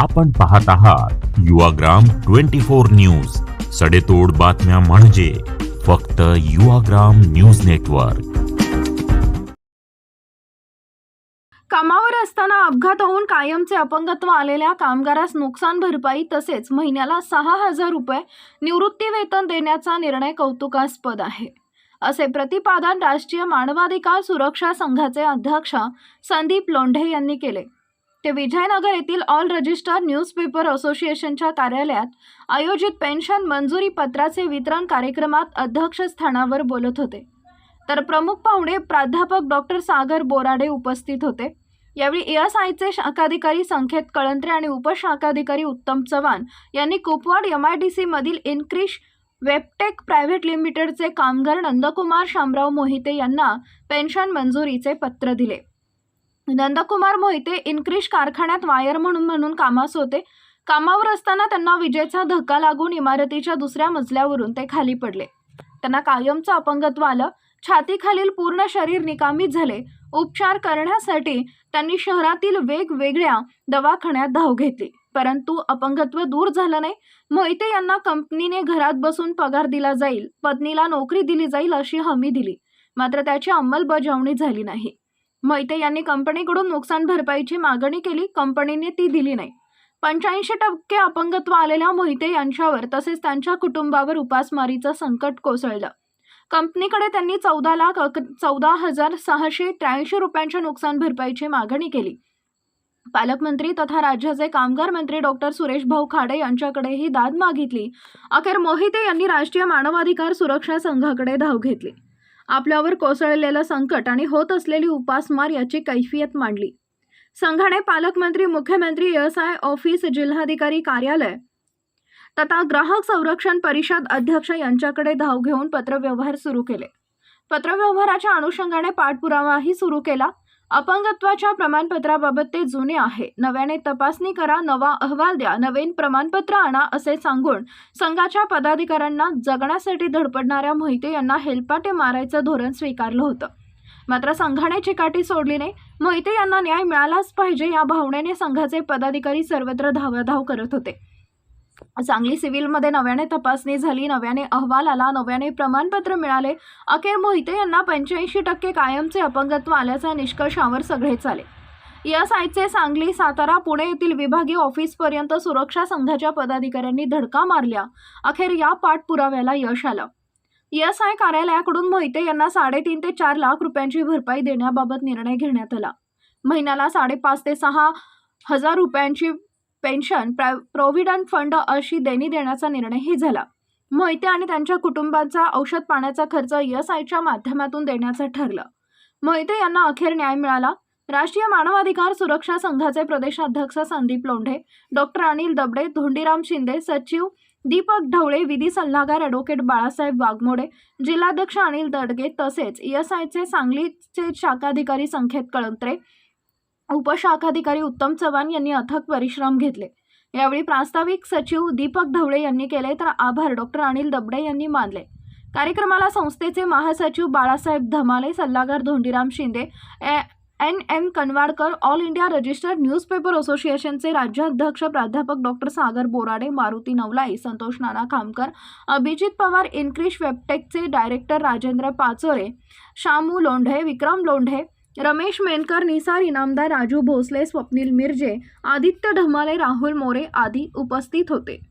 आपण पाहत आहात युवाग्राम ट्वेंटी फोर न्यूज. सडेतोड बातम्या म्हणजे फक्त युवाग्राम न्यूज नेटवर्क. कामावर असताना अपघात होऊन कायमचे अपंगत्व आलेल्या कामगारास नुकसान भरपाई तसेच महिन्याला सहा हजार रुपये निवृत्ती वेतन देण्याचा निर्णय कौतुकास्पद आहे. असे प्रतिपादन राष्ट्रीय मानवाधिकार सुरक्षा संघाचे अध्यक्ष संदीप लोंढे यांनी केले. ते विजयनगर येथील ऑल रजिस्टर न्यूजपेपर असोसिएशनच्या कार्यालयात आयोजित पेन्शन मंजुरी पत्राचे वितरण कार्यक्रमात अध्यक्षस्थानावर बोलत होते. तर प्रमुख पाहुणे प्राध्यापक डॉक्टर सागर बोराडे उपस्थित होते. यावेळी एस आयचे शाखाधिकारी संकेत कळंत्रे आणि उपशाखाधिकारी उत्तम चव्हाण यांनी कुपवाड एम आय डी सीमधील इन्क्रिश वेबटेक प्रायव्हेट लिमिटेडचे कामगार नंदकुमार शामराव मोहिते यांना पेन्शन मंजुरीचे पत्र दिले. नंदकुमार मोहिते इन्क्रिश कारखान्यात वायर म्हणून म्हणून कामास होते. कामावर असताना त्यांना विजेचा धक्का लागून इमारतीच्या दुसऱ्या मजल्यावरून ते खाली पडले. त्यांना कायमचं अपंगत्व आलं. छातीखालील पूर्ण शरीर निकामी झाले. उपचार करण्यासाठी त्यांनी शहरातील वेगवेगळ्या दवाखान्यात धाव घेतली. परंतु अपंगत्व दूर झालं नाही. मोहिते यांना कंपनीने घरात बसून पगार दिला जाईल. पत्नीला नोकरी दिली जाईल अशी हमी दिली. मात्र त्याची अंमलबजावणी झाली नाही. मोहिते यांनी कंपनीकडून नुकसान भरपाईची मागणी केली कंपनीने ती दिली नाही. पंच्याऐंशी टक्के अपंगत्व आलेल्या मोहिते यांच्यावर तसेच त्यांच्या कुटुंबावर उपासमारीचं संकट कोसळलं. कंपनीकडे त्यांनी चौदा लाख अक चौदा हजार सहाशे त्र्याऐंशी रुपयांच्या नुकसान भरपाईची मागणी केली. पालकमंत्री तथा राज्याचे कामगार मंत्री डॉक्टर सुरेश भाऊ खाडे यांच्याकडे ही दाद मागितली. अखेर मोहिते यांनी राष्ट्रीय मानवाधिकार सुरक्षा संघाकडे धाव घेतली. आपल्यावर कोसळलेलं संकट आणि होत असलेली उपासमार याची कैफियत मांडली. संघाने पालकमंत्री मुख्यमंत्री व्यवसाय ऑफिस जिल्हाधिकारी कार्यालय तथा ग्राहक संरक्षण परिषद अध्यक्ष यांच्याकडे धाव घेऊन पत्रव्यवहार सुरू केले. पत्रव्यवहाराच्या अनुषंगाने पाठपुरावाही सुरू केला. अपंगत्वाच्या प्रमाणपत्राबाबत ते जुने आहे. नव्याने तपासणी करा नवा अहवाल द्या नवीन प्रमाणपत्र आणा असे सांगून संघाच्या पदाधिकाऱ्यांना जगण्यासाठी धडपडणाऱ्या मोहिते यांना हेलपाटे मारायचं धोरण स्वीकारलं होतं. मात्र संघाने चिकाटी सोडली नाही मोहिते यांना न्याय मिळालाच पाहिजे या भावनेने संघाचे पदाधिकारी सर्वत्र धावाधाव करत होते. सांगली सिव्हिलमध्ये नव्याने तपासणी झाली नव्याने अहवाल आला नव्याने प्रमाणपत्र मिळाले. अखेर मोहिते यांना पंच्याऐंशी टक्के कायमचे अपंगत्व आल्याच्या निष्कर्षावर सगळेच आले यस आयचे सांगली सातारा पुणे येथील विभागीय ऑफिसपर्यंत सुरक्षा संघाच्या पदाधिकाऱ्यांनी धडका मारल्या. अखेर या पाठपुराव्याला यश आलं. यस आय कार्यालयाकडून मोहिते यांना साडेतीन ते चार लाख रुपयांची भरपाई देण्याबाबत निर्णय घेण्यात आला. महिन्याला साडेपाच ते सहा हजार रुपयांची पेन्शन प्रा प्रॉव्हिडंट फंड अशी देणी देण्याचा निर्णयही झाला. मोहिते आणि त्यांच्या कुटुंबाचा औषध पाण्याचा खर्च यस आयच्या माध्यमातून देण्याचं ठरलं. मोहिते यांना अखेर न्याय मिळाला. राष्ट्रीय मानवाधिकार सुरक्षा संघाचे प्रदेशाध्यक्ष संदीप लोंढे डॉक्टर अनिल दबडे धोंडीराम शिंदे सचिव दीपक ढवळे विधी सल्लागार ॲडव्होकेट बाळासाहेब वाघमोडे जिल्हाध्यक्ष अनिल दडगे तसेच एस आयचे सांगलीचे शाखाधिकारी संकेत कळंत्रे उपशाखाधिकारी उत्तम चव्हाण यांनी अथक परिश्रम घेतले. यावेळी प्रास्ताविक सचिव दीपक ढवळे यांनी केले तर आभार डॉक्टर अनिल दबडे यांनी मानले. कार्यक्रमाला संस्थेचे महासचिव बाळासाहेब धमाले सल्लागार Dhondiram Shinde N M Kanwadkar all India registered newspaper असोसिएशनचे राज्याध्यक्ष प्राध्यापक डॉक्टर सागर बोराडे मारुती नवलाई संतोष नाना खामकर अभिजित पवार इन्क्रिश वेबटेकचे डायरेक्टर राजेंद्र पाचोरे शामू लोंढे विक्रम लोंढे रमेश मेनकर निसार इनामदार राजू भोसले स्वप्नील मिरजे आदित्य ढमाले राहुल मोरे आदी उपस्थित होते.